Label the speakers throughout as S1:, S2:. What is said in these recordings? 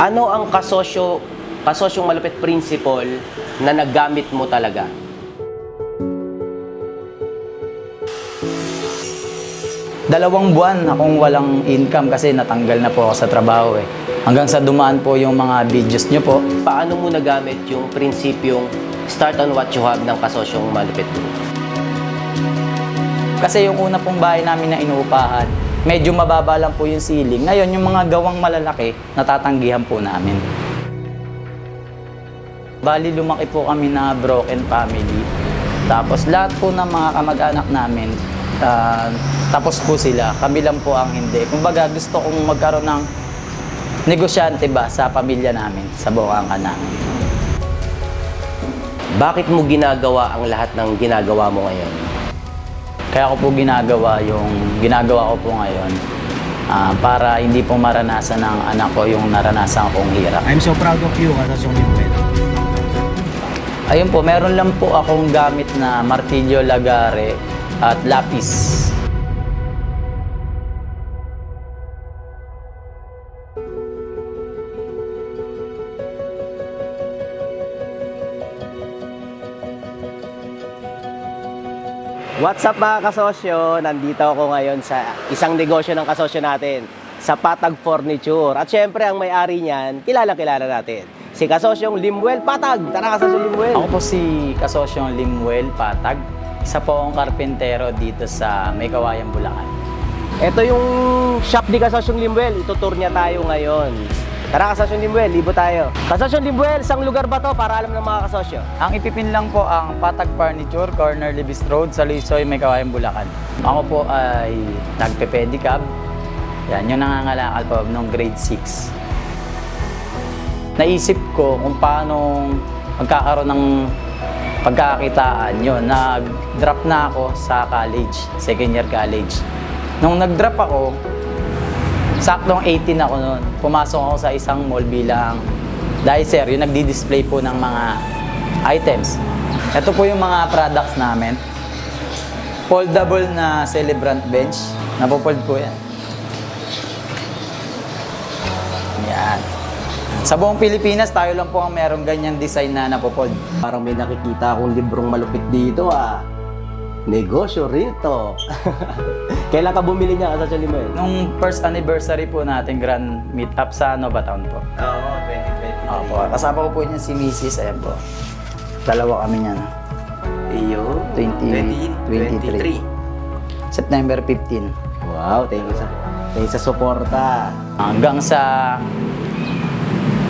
S1: Ano ang kasosyo, kasosyong malupit principle na naggamit mo talaga?
S2: Dalawang buwan akong walang income kasi natanggal na po ako sa trabaho eh. Hanggang sa dumaan po yung mga videos nyo po.
S1: Paano mo nagamit yung prinsipyong start on what you have ng kasosyong malupit group?
S2: Kasi yung una pong bahay namin na inuupahan, medyo mababa lang po yung ceiling. Ngayon, yung mga gawang malalaki, natatanggihan po namin. Bali, lumaki po kami na broken family. Tapos lahat po ng mga kamag-anak namin, ah, tapos po sila. Kami lang po ang hindi. Kumbaga, gusto kong magkaroon ng negosyante ba sa pamilya namin, sa buwangan namin.
S1: Bakit mo ginagawa ang lahat ng ginagawa mo ngayon?
S2: Kaya ko po ginagawa yung ginagawa ko po ngayon ah, para hindi po maranasan ng anak ko yung naranasan kong hirap.
S3: I'm so proud of you, Kasosyo Limpet.
S2: Ayun po, meron lang po akong gamit na martilyo, lagare at lapis.
S1: What's up mga kasosyo? Nandito ako ngayon sa isang negosyo ng kasosyo natin, sa Patag Furniture. At syempre, ang may-ari niyan, kilala-kilala natin. Si kasosyong Limuel Patag. Tara kasosyong Limuel.
S2: Ako po si Kasosyong Limuel Patag. Isa po akong karpentero dito sa May Kawayan, Bulacan.
S1: Ito yung shop ni kasosyong Limuel. Itutur niya tayo ngayon. Tara kasosyong Limuel, libo tayo. Kasosyong Limuel, isang lugar ba to para alam ng mga kasosyo?
S2: Ang ipipin lang po ang Patag Furniture, Corner Libis Road, sa Lisoy, May Kawayan, Bulacan. Ako po ay nagpe-pedicab. Yan, yung nangangalakal po nung grade 6. Naisip ko kung paano magkakaroon ng pagkakakitaan yun. Nag-drop na ako sa college, second year college. Nung nag-drop ako, saktong 18 ako noon. Pumasok ako sa isang mall bilang dicer, yung nagdi-display po ng mga items. Ito po yung mga products namin. Foldable na celebrant bench. Napopold po yan. Yan. Sa buong Pilipinas, tayo lang po ang merong ganyang design na napopold.
S1: Parang may nakikita akong librong malupit dito ah. Negosyo rito. Kailan ka bumili niya kasosyong Limuel?
S2: Nung first anniversary po natin grand meetup sa Nova Town po.
S1: Oo, 2020.
S2: Opo, kasama ko po niyan si Mrs. Ayan po. Dalawa kami niyan.
S1: Iyo.
S2: 2023. September 15.
S1: Wow, thank you sa thank you sa suporta.
S2: Hanggang sa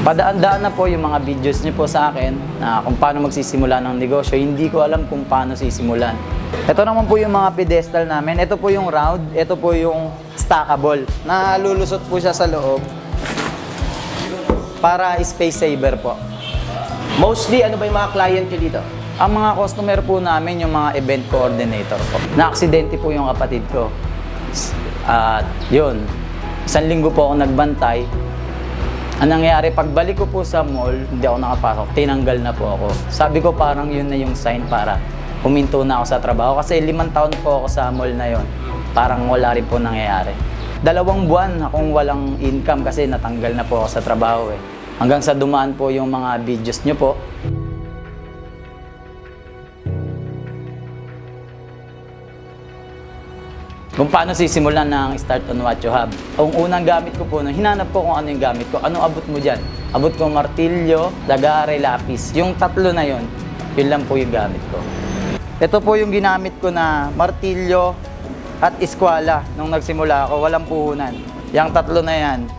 S2: padaan-daan na po yung mga videos niyo po sa akin na kung paano magsisimula ng negosyo. Hindi ko alam kung paano sisimulan. Ito naman po yung mga pedestal namin. Ito po yung round. Ito po yung stackable. Nalulusot po siya sa loob para space saver po.
S1: Mostly ano ba yung mga client niyo dito?
S2: Ang mga customer po namin, yung mga event coordinator po. Na-aksidente po yung kapatid ko. At yun, isang linggo po ako nagbantay. Ang nangyari, pagbalik ko po sa mall, hindi ako nakapasok, tinanggal na po ako. Sabi ko parang yun na yung sign para huminto na ako sa trabaho. Kasi limang taon po ako sa mall na yun. Parang wala rin po nangyayari. Dalawang buwan akong walang income kasi natanggal na po ako sa trabaho eh. Hanggang sa dumaan po yung mga videos nyo po. kung paano sisimulan ng start on what you have. Ang unang gamit ko po, nung hinanap ko kung ano yung gamit ko, ano abot mo dyan? Abot ko martilyo, lagare, lapis. Yung tatlo na yon, yun lang po yung gamit ko. Ito po yung ginamit ko na martilyo at eskwala nung nagsimula ako, walang puhunan. Yung tatlo na yan,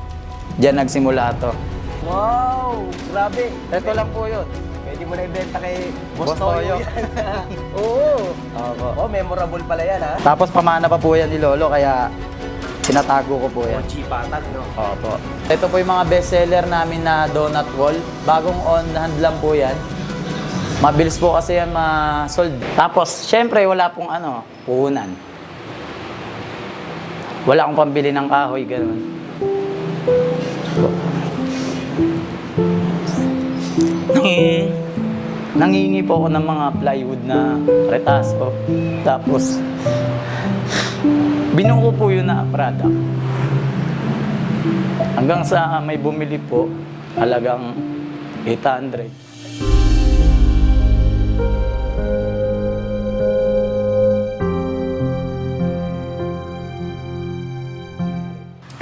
S2: dyan nagsimula to.
S1: Wow, grabe.
S2: Ito lang po yun.
S1: Pwede mo na ibenta kay
S2: Boss
S1: Boss Toyo. Oo.
S2: Opo.
S1: Oh, memorable pala yan ha.
S2: Tapos pamana pa po yan ni Lolo, kaya tinatago ko po yan.
S1: Ochi patag, no?
S2: Opo. Ito po yung mga bestseller namin na donut wall. Bagong on hand lang po yan. Mabilis po kasi yan ma-sold. Tapos, syempre, wala pong ano, puhunan. Wala akong pambili ng kahoy, ganun. Nangingi, po ako ng mga plywood na retaso. Tapos, binuo po yun na product. Hanggang sa may bumili po, halagang 800.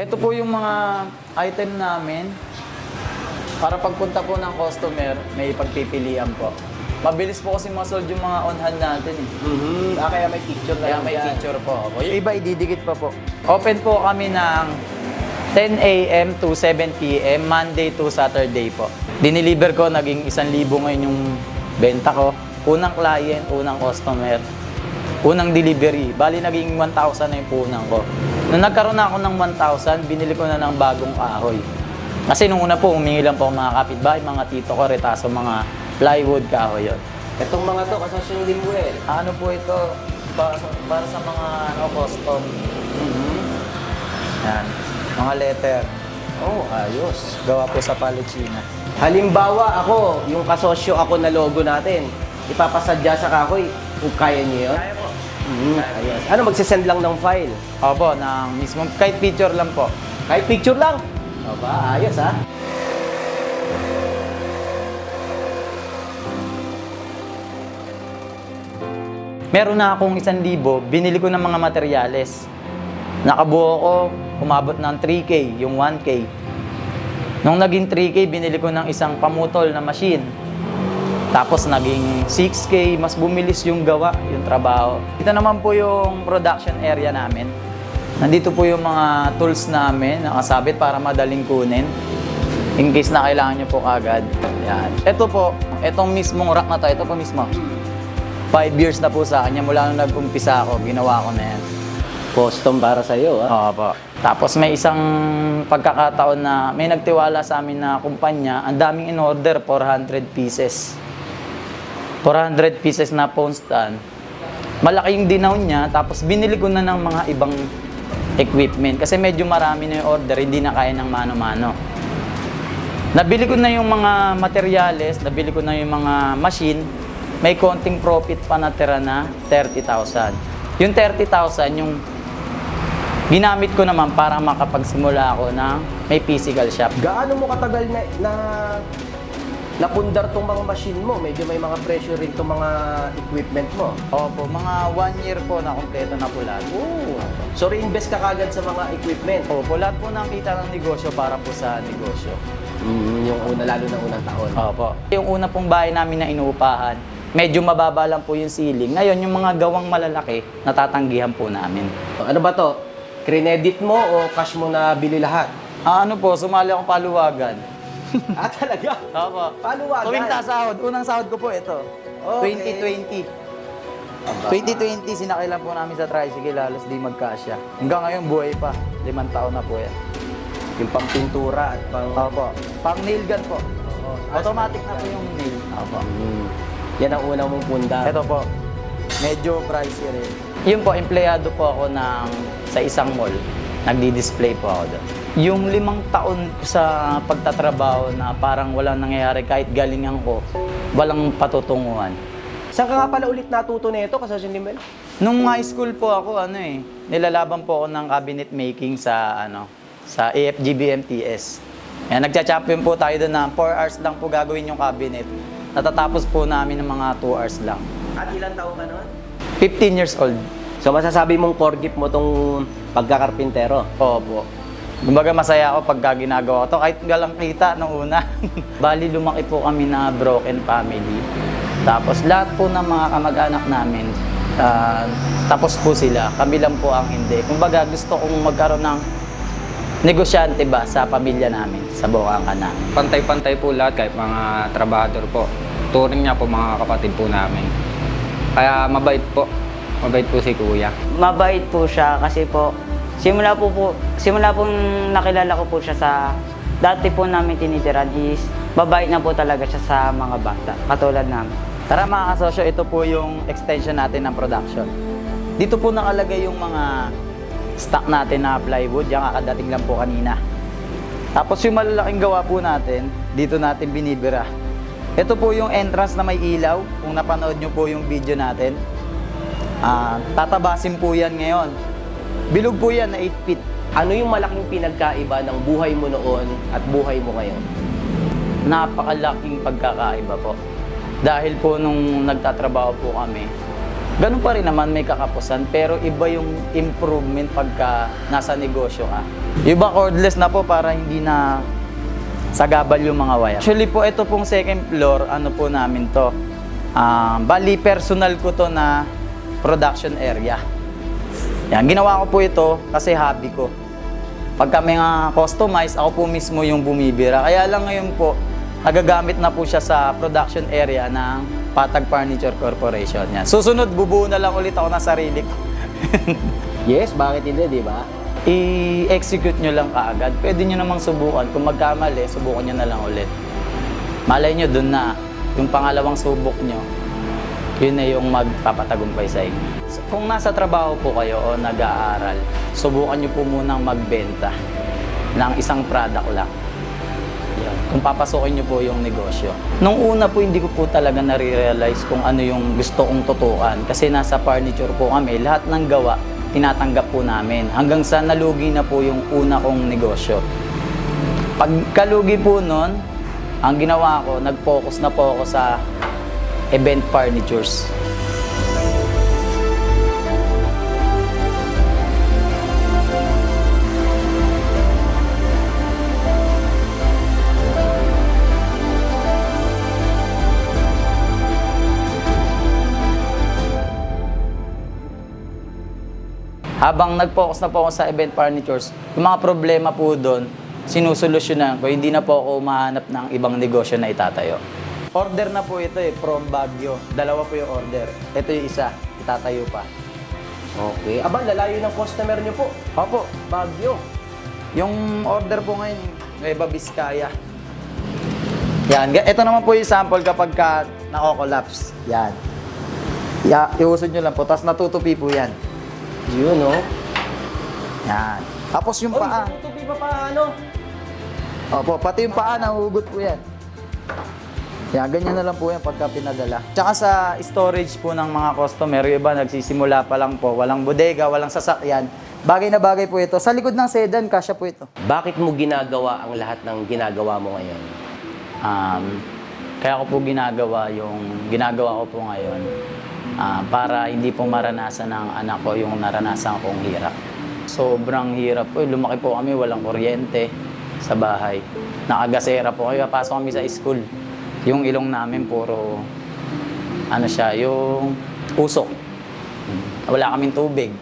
S2: Ito po yung mga item namin. Para pagpunta po ng customer, may pagpipilian po. Mabilis po kasi masold yung mga on-hand natin eh.
S1: Mhm. Ah, kaya may picture na
S2: Kaya
S1: lang
S2: may
S1: yan.
S2: picture po ako. Yung iba ididikit pa po. Open po kami ng 10 a.m. to 7 p.m. Monday to Saturday po. Diniliver ko, naging 1,000 ngayon yung benta ko. Unang client, unang customer, unang delivery. Bali, naging 1,000 na yung punang ko. Nung nagkaroon na ako ng 1,000, binili ko na ng bagong kahoy. Kasi nung una po, humingi lang po ako mga kapitbahay, mga tito ko, retaso, mga plywood kahoy yun.
S1: Itong mga to, kasosyo ni Limuel.
S2: Ano po ito? Para sa, para sa mga ano, custom. Yan. Mga letter.
S1: Oh, ayos.
S2: Gawa po sa Palechina.
S1: Halimbawa ako, yung kasosyo ako na logo natin, ipapasadya sa kahoy. Kung kaya niyo yun?
S2: Kaya
S1: Mhm, ayos. Ano, magsisend lang ng file?
S2: Opo, ng mismo, kahit picture lang po.
S1: Kahit picture lang. Aba, ayos ha.
S2: Meron na akong isang libo, binili ko ng mga materyales. Nakabuo ko, umabot ng 3K, yung 1K. Nung naging 3K, binili ko ng isang pamutol na machine. Tapos naging 6K, mas bumilis yung gawa, yung trabaho. Ito naman po yung production area namin. Nandito po yung mga tools namin, nakasabit para madaling kunin. In case na kailangan nyo po kagad. Yan. Ito po, itong mismong rack na to, ito po mismo. Five years na po sa kanya. Mula nung nag-umpisa ako, ginawa ko na yan.
S1: Custom para sa iyo ha.
S2: Oo po. Tapos may isang pagkakataon na may nagtiwala sa amin na kumpanya, ang daming in-order, 400 pieces. 400 pieces na phone stand. Malaki yung dinaw niya, tapos binili ko na ng mga ibang equipment. Kasi medyo marami na yung order, hindi na kaya ng mano-mano. Nabili ko na yung mga materyales, nabili ko na yung mga machine, may konting profit pa natira na 30,000. Yung 30,000, yung ginamit ko naman para makapagsimula ako ng may physical shop.
S1: Gaano mo katagal na, na napundar tong mga machine mo? Medyo may mga pressure rin tong mga equipment mo.
S2: Opo, mga one year po na kompleto na po lahat.
S1: Oo. So, reinvest ka kagad sa mga equipment.
S2: Opo, lahat po ng kita ng negosyo para po sa negosyo.
S1: Mm, yung una, lalo na unang taon.
S2: Opo. Yung una pong bahay namin na inuupahan, medyo mababa lang po yung ceiling. Ngayon, yung mga gawang malalaki, natatanggihan po namin.
S1: Ano ba to? Credit mo o cash mo na bili lahat?
S2: Ah, ano po, sumali ako paluwagan.
S1: Ah, talaga?
S2: Opo.
S1: Paluwagan?
S2: Tuwing sahod, unang sahod ko po ito.
S1: Okay.
S2: 2020. 2020, sinakay lang po namin sa tricycle, halos di magkasya. Hanggang ngayon, buhay pa. Limang taon na po yan.
S1: Yung pampintura at pang...
S2: Opo. Pang nail gun po.
S1: Oo.
S2: Automatic na po yung nail. Opo.
S1: Mm. Yan ang unang mong pundar.
S2: Ito po, medyo pricey rin. Yun po, empleyado po ako ng, sa isang mall. Nagdi-display po ako doon. Yung limang taon sa pagtatrabaho na parang walang nangyayari kahit galingan ko, walang patutunguhan.
S1: Saan ka nga pala ulit natuto nito, kasosyo ni Mel?
S2: Nung high school po ako, ano eh, nilalaban po ako ng cabinet making sa, ano, sa AFGBMTS. Yan, nagcha-champion po tayo doon na 4 hours lang po gagawin yung cabinet. Natatapos po namin ng mga 2 hours lang.
S1: At ilang taon ka noon?
S2: 15 years old.
S1: So masasabi mong core gift mo tong pagkakarpintero.
S2: Opo. Kumbaga masaya ako pagka ginagawa ko to kahit galang kita nung una. Bali lumaki po kami na broken family. Tapos lahat po ng mga kamag-anak namin, ah, tapos po sila. Kami lang po ang hindi. Kumbaga gusto kong magkaroon ng negosyante ba sa pamilya namin, sa buwangan namin.
S4: Pantay-pantay po lahat kahit mga trabahador po. Turing niya po mga kapatid po namin. Kaya mabait po. Mabait po si kuya.
S5: mabait po siya kasi po simula po po simula po nakilala ko po siya sa dati po namin tinitiran is mabait na po talaga siya sa mga bata katulad namin.
S2: Tara mga kasosyo, ito po yung extension natin ng production. Dito po nakalagay yung mga stock natin na plywood, yung kakadating lang po kanina. Tapos yung malalaking gawa po natin, dito natin binibira. Ito po yung entrance na may ilaw, kung napanood nyo po yung video natin. Ah, tatabasin po yan ngayon. Bilog po yan na 8 feet.
S1: Ano yung malaking pinagkaiba ng buhay mo noon at buhay mo ngayon?
S2: napakalaking pagkakaiba po. Dahil po nung nagtatrabaho po kami, ganun pa rin naman may kakapusan, pero iba yung improvement pagka nasa negosyo ka. Iba cordless na po para hindi na sagabal yung mga wire. Actually po, ito pong second floor, ano po namin to. Ah, bali, personal ko to na production area. Yan, ginawa ko po ito kasi hobby ko. Pagka may mga customize, ako po mismo yung bumibira. Kaya lang ngayon po, nagagamit na po siya sa production area ng Patag Furniture Corporation. Yan. Susunod, bubuo na lang ulit ako ng sarili ko.
S1: Yes, bakit hindi, di ba?
S2: I-execute nyo lang kaagad. Pwede nyo namang subukan. Kung magkamali, subukan nyo na lang ulit. Malay nyo dun na, yung pangalawang subok nyo, yun na yung magpapatagumpay sa inyo. So, kung nasa trabaho po kayo o nag-aaral, subukan nyo po munang magbenta ng isang product lang. Yan. Kung papasukin nyo po yung negosyo. Nung una po, hindi ko po talaga nare-realize kung ano yung gusto kong tutukan. Kasi nasa furniture po kami, lahat ng gawa, tinatanggap po namin. Hanggang sa nalugi na po yung una kong negosyo. Pagkalugi po nun, ang ginawa ko, nag-focus na po ako sa event furnitures. Habang nag-focus na po ako sa event furnitures, yung mga problema po doon, sinusolusyonan ko, hindi na po ako mahanap ng ibang negosyo na itatayo. Order na po ito eh, from Baguio. Dalawa po yung order. Ito yung isa, itatayo pa.
S1: Okay. Aba, lalayo ng customer nyo po.
S2: Opo,
S1: Baguio.
S2: yung order po ngayon, Nueva Vizcaya. Yan, ito naman po yung sample kapag ka nako-collapse. Yan. Ya, iusod nyo lang po, tapos natutupi po yan.
S1: Yun, no?
S2: Yan. Tapos yung paa.
S1: tutubi pa paano?
S2: Opo, pati yung paa, nahuhugot po yan. Yan, ganyan na lang po yan pagka pinadala. Tsaka sa storage po ng mga customer, yung iba nagsisimula pa lang po, walang bodega, walang sasakyan. Bagay na bagay po ito. Sa likod ng sedan, kasya po ito.
S1: Bakit mo ginagawa ang lahat ng ginagawa mo ngayon?
S2: Um, kaya ko po ginagawa yung ginagawa ko po ngayon ah, para hindi po maranasan ng anak ko yung naranasan kong hirap. Sobrang hirap po. Lumaki po kami, walang kuryente sa bahay. Nakagasera po kami, pasok kami sa school. Yung ilong namin puro, ano siya, yung usok. Wala kaming tubig.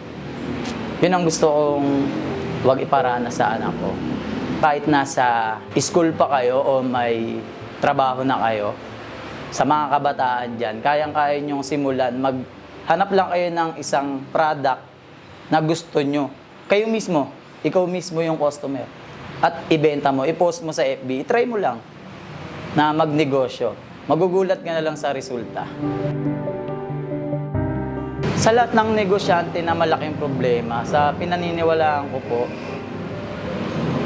S2: Yun ang gusto kong wag iparanas sa anak ko. Kahit nasa school pa kayo o may trabaho na kayo, sa mga kabataan dyan, kayang-kaya nyong simulan, maghanap lang kayo ng isang product na gusto nyo. Kayo mismo, ikaw mismo yung customer. At ibenta mo, i-post mo sa FB, try mo lang na magnegosyo. Magugulat ka na lang sa resulta. Sa lahat ng negosyante na malaking problema, sa pinaniniwalaan ko po,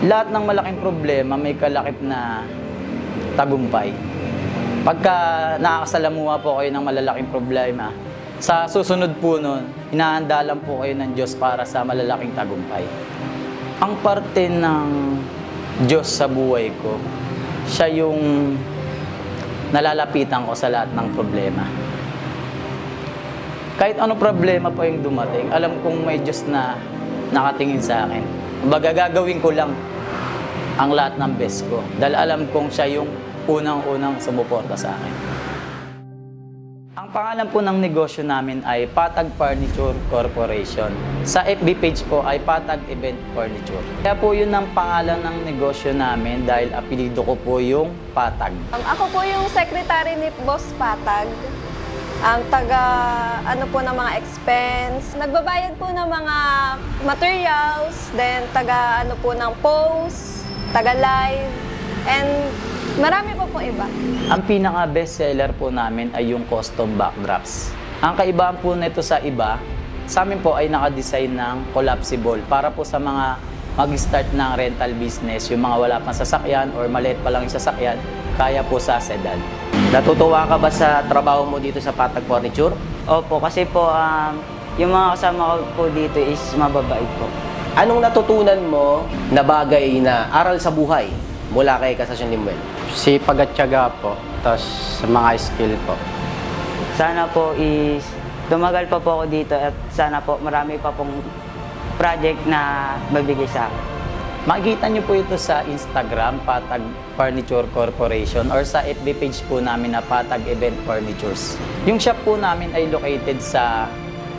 S2: lahat ng malaking problema may kalakip na tagumpay. Pagka nakakasalamuha po kayo ng malalaking problema, sa susunod po nun, hinahanda lang po kayo ng Diyos para sa malalaking tagumpay. Ang parte ng Diyos sa buhay ko, siya yung nalalapitan ko sa lahat ng problema. Kahit ano problema pa yung dumating, alam kong may Diyos na nakatingin sa akin. Kumbaga gagawin ko lang ang lahat ng best ko. Dahil alam kong siya yung unang-unang sumuporta sa akin. Ang pangalan po ng negosyo namin ay Patag Furniture Corporation. Sa FB page po ay Patag Event Furniture. Kaya po yun ang pangalan ng negosyo namin dahil apelido ko po yung Patag.
S6: Um, ako po yung secretary ni Boss Patag. Ang taga ano po ng mga expense. Nagbabayad po ng mga materials, then taga ano po ng post, taga live, and marami po po iba.
S2: Ang pinaka best seller po namin ay yung custom backdrops. Ang kaibahan po nito sa iba, sa amin po ay naka-design ng collapsible para po sa mga mag-start ng rental business, yung mga wala pang sasakyan or maliit pa lang yung sasakyan, kaya po sa sedan.
S1: Natutuwa ka ba sa trabaho mo dito sa Patag Furniture?
S5: Opo, kasi po um, yung mga kasama ko po dito is mababait po.
S1: Anong natutunan mo na bagay na aral sa buhay mula kay Kasosyo Limuel?
S7: Sipag at tiyaga po, tapos sa mga skill po.
S5: Sana po is tumagal pa po ako dito at sana po marami pa pong project na mabigay sa akin.
S2: Makikita nyo po ito sa Instagram, Patag Furniture Corporation or sa FB page po namin na Patag Event Furnitures. Yung shop po namin ay located sa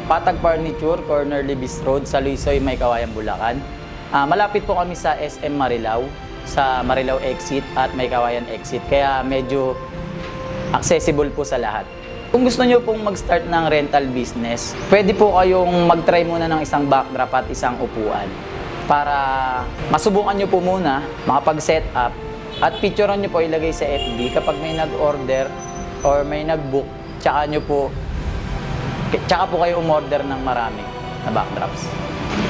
S2: Patag Furniture, Corner Libis Road, sa Luisoy, May Kawayan, Bulacan. Ah, malapit po kami sa SM Marilao, sa Marilao exit at May Kawayan exit. Kaya medyo accessible po sa lahat. Kung gusto nyo pong mag-start ng rental business, pwede po kayong mag-try muna ng isang backdrop at isang upuan para masubukan nyo po muna, makapag-set up at picturean nyo po ilagay sa FB kapag may nag-order or may nag-book, tsaka nyo po tsaka po kayo umorder ng marami na backdrops.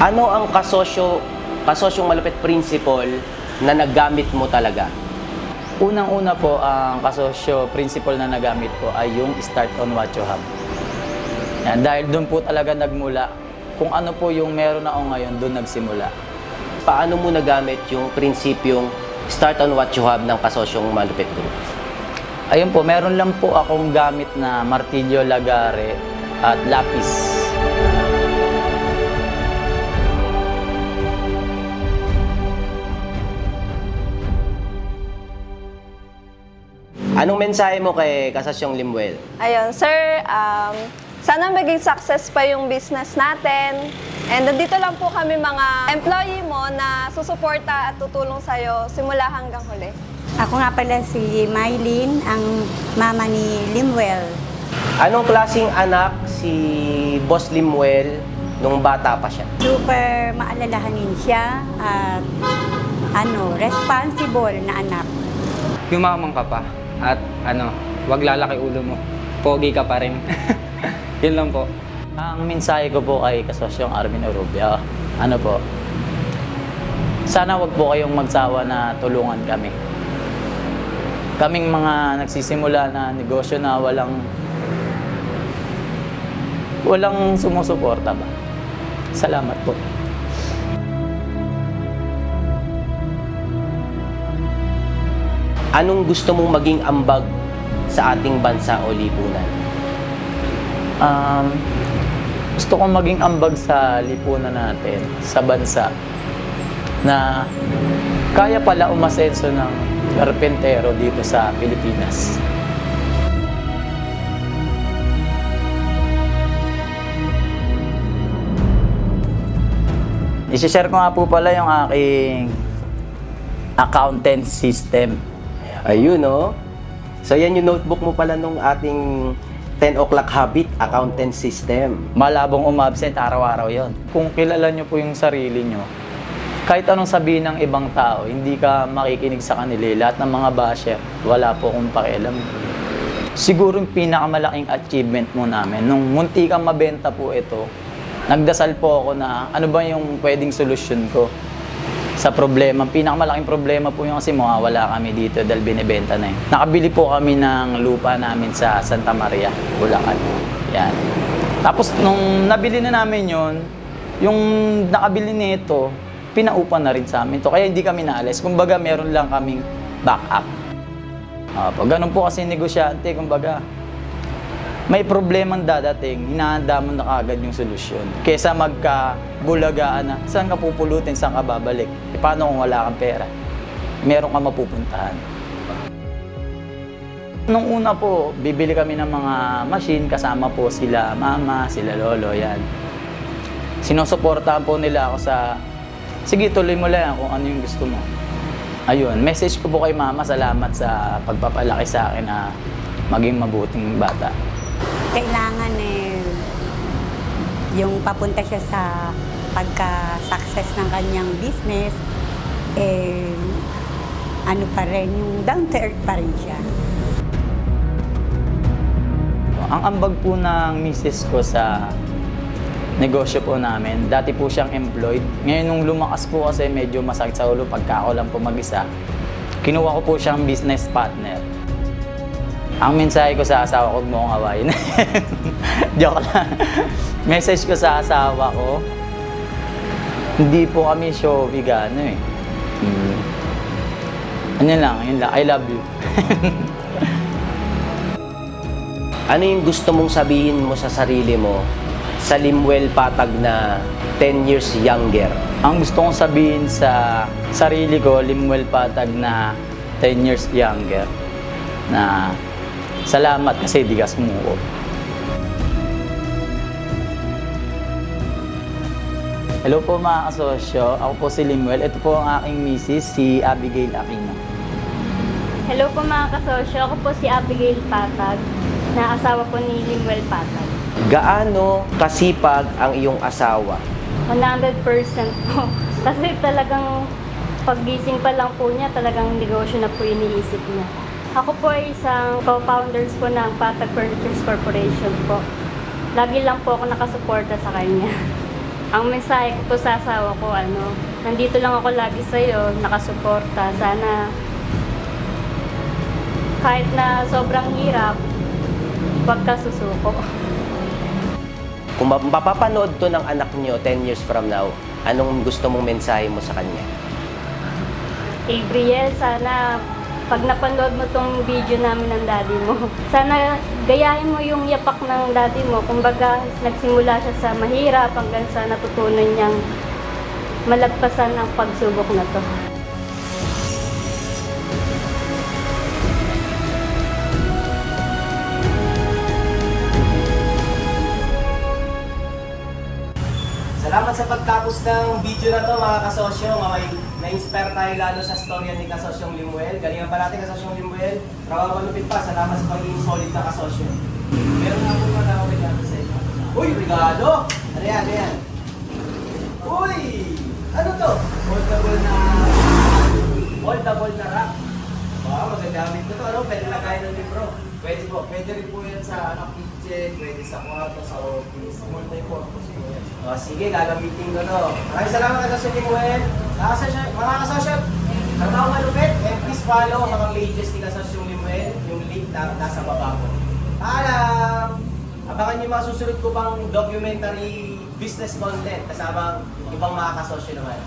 S1: Ano ang kasosyo, kasosyong malupit principle na naggamit mo talaga?
S2: Unang-una po, ang kasosyo principle na nagamit ko ay yung start on what you have. Yan, dahil doon po talaga nagmula kung ano po yung meron na ako ngayon, doon nagsimula.
S1: Paano mo nagamit yung prinsipyong start on what you have ng kasosyong malupit group?
S2: Ayun po, meron lang po akong gamit na martilyo, lagare at lapis.
S1: Anong mensahe mo kay Kasosyong Limuel?
S6: Ayun, sir, um, sana maging success pa yung business natin. And nandito lang po kami mga employee mo na susuporta at tutulong sa'yo simula hanggang huli.
S8: Ako nga pala si Mylene, ang mama ni Limwell.
S1: Anong klasing anak si Boss Limuel nung bata pa siya?
S8: Super maalalahanin siya at ano, responsible na anak.
S4: Yumaman ka pa. At ano, wag lalaki ulo mo. Pogi ka pa rin. Yun lang po.
S2: Ang mensahe ko po kay kasosyong Arvin Orubia, ano po, sana wag po kayong magsawa na tulungan kami. Kaming mga nagsisimula na negosyo na walang walang sumusuporta ba. Salamat po.
S1: Anong gusto mong maging ambag sa ating bansa o lipunan?
S2: Um, gusto kong maging ambag sa lipunan natin, sa bansa, na kaya pala umasenso ng karpentero dito sa Pilipinas. I-share ko nga po pala yung aking accountant system.
S1: Ayun, no? So, yan yung notebook mo pala nung ating 10 o'clock habit accountant system.
S2: malabong umabsent araw-araw yon. Kung kilala nyo po yung sarili nyo, kahit anong sabihin ng ibang tao, hindi ka makikinig sa kanila. Lahat ng mga basher, wala po akong pakialam. Siguro yung pinakamalaking achievement mo namin, nung munti kang mabenta po ito, nagdasal po ako na ano ba yung pwedeng solusyon ko sa problema. Ang pinakamalaking problema po yung kasi mawawala kami dito dahil binibenta na yun. Nakabili po kami ng lupa namin sa Santa Maria, Bulacan. Yan. Tapos nung nabili na namin yon yung nakabili nito, pinaupa na rin sa amin to. Kaya hindi kami naalis. Kumbaga meron lang kaming backup. Uh, pag ganun po kasi negosyante, kumbaga, may problemang dadating, hinahanda mo na kagad yung solusyon. Kesa magka-bulagaan na, saan ka pupulutin, saan ka babalik? E paano kung wala kang pera? Meron ka mapupuntahan. Nung una po, bibili kami ng mga machine, kasama po sila mama, sila lolo, yan. Sinusuportahan po nila ako sa, sige tuloy mo lang kung ano yung gusto mo. Ayun, message ko po kay mama, salamat sa pagpapalaki sa akin na maging mabuting bata.
S8: Kailangan eh, yung papunta siya sa pagka-success ng kanyang business, eh, ano pa rin, yung down to earth pa rin siya.
S2: Ang ambag po ng misis ko sa negosyo po namin, dati po siyang employed. Ngayon nung lumakas po kasi medyo masakit sa ulo pagka ako lang po mag-isa, kinuha ko po siyang business partner. Ang mensahe ko sa asawa ko, huwag mo akong awayin. Joke lang. Message ko sa asawa ko, hindi po kami showy gano eh. Hmm. Ano lang, yun lang. I love you.
S1: Ano yung gusto mong sabihin mo sa sarili mo sa Limuel Patag na 10 years younger?
S2: Ang gusto kong sabihin sa sarili ko, Limuel Patag na 10 years younger, na salamat kasi digas mo ko. Hello po mga kasosyo, ako po si Limuel. Ito po ang aking misis, si Abigail Aquino.
S9: Hello po mga kasosyo, ako po si Abigail Patag, na asawa po ni Limuel Patag.
S1: Gaano kasipag ang iyong asawa?
S9: 100% po. Kasi talagang paggising pa lang po niya, talagang negosyo na po iniisip niya. Ako po ay isang co-founders po ng Patag Furnitures Corporation po. Lagi lang po ako nakasuporta sa kanya. Ang mensahe ko po sa asawa ko, ano, nandito lang ako lagi sa'yo, nakasuporta. Sana kahit na sobrang hirap, huwag ka susuko.
S1: Kung ma- mapapanood to ng anak niyo 10 years from now, anong gusto mong mensahe mo sa kanya?
S9: Gabriel, sana pag napanood mo tong video namin ng daddy mo, sana gayahin mo yung yapak ng daddy mo. Kumbaga, nagsimula siya sa mahirap hanggang sa natutunan niyang malagpasan ang pagsubok na to.
S1: Salamat sa pagtapos ng video na to mga kasosyo. Mamay, na-inspire tayo lalo sa storya ni Kasosyong Limuel. Galingan pa natin Kasosyong Limuel. Rawa malupit pa. Salamat sa pagiging solid na kasosyo. Meron nga po pala ako regalo sa inyo. Uy, regalo! Ano yan, ano yan? Uy! Ano to? Foldable na... Foldable na rack. Wow, magagamit ko to. Ano? Pwede na kaya ng libro.
S3: Pwede po, pwede rin po yan sa ano, kitchen, pwede sa kwarto, sa office, multi-purpose po yan.
S1: O sige, gagamitin ko to. Maraming salamat ka sa Limuel. Mga kasosyo, kasosyo, trabaho malupit. And please follow ang mga pages ni Kasosyong Limuel. Yung link na nasa baba ko. Paalam! Abangan niyo mga susunod ko pang documentary business content kasama ang ibang mga kasosyo naman.